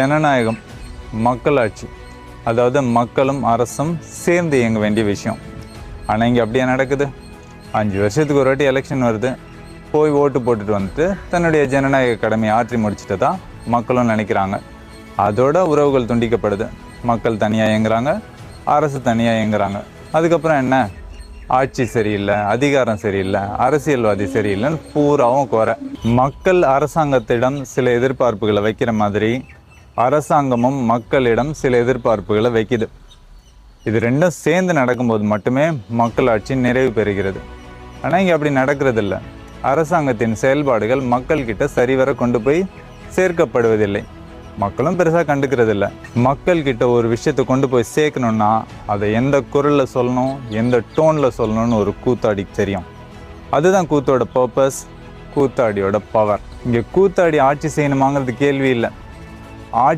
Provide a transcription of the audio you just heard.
ஜனநாயகம் மக்களாட்சி அதாவது மக்களும் அரசும் சேர்ந்து இயங்க வேண்டிய விஷயம். ஆனால் இங்கே அப்படியே நடக்குது? அஞ்சு வருஷத்துக்கு ஒரு வாட்டி எலெக்ஷன் வருது. போய் ஓட்டு போட்டுட்டு வந்துட்டு தன்னுடைய ஜனநாயக கடமையை ஆற்றி முடிச்சுட்டு தான் மக்களும் நினைக்கிறாங்க. அதோட உறவுகள் துண்டிக்கப்படுது. மக்கள் தனியாக இயங்குறாங்க அரசு தனியாக இயங்குறாங்க. அதுக்கப்புறம் என்ன? ஆட்சி சரியில்லை அதிகாரம் சரியில்லை அரசியல்வாதி சரியில்லைன்னு பூராவும் குறை. மக்கள் அரசாங்கத்திடம் சில எதிர்பார்ப்புகளை வைக்கிற மாதிரி அரசாங்கமும் மக்களிடம் சில எதிர்பார்ப்புகளை வைக்குது. இது ரெண்டும் சேர்ந்து நடக்கும்போது மட்டுமே மக்களாட்சி நிறைவு பெறுகிறது. ஆனால் இங்கே அப்படி நடக்கிறதில்ல. அரசாங்கத்தின் செயல்பாடுகள் மக்கள்கிட்ட சரிவர கொண்டு போய் சேர்க்கப்படுவதில்லை. மக்களும் பெருசாக கண்டுக்கிறதில்ல. மக்கள்கிட்ட ஒரு விஷயத்தை கொண்டு போய் சேர்க்கணுன்னா அதை எந்த குரலில் சொல்லணும் எந்த டோனில் சொல்லணும்னு ஒரு கூத்தாடிக்கு தெரியும். அதுதான் கூத்தோட பர்பஸ் கூத்தாடியோட பவர் இங்கே கூத்தாடி ஆட்சி செய்யணுமாங்கிறது கேள்வி இல்லை. ஆட்சி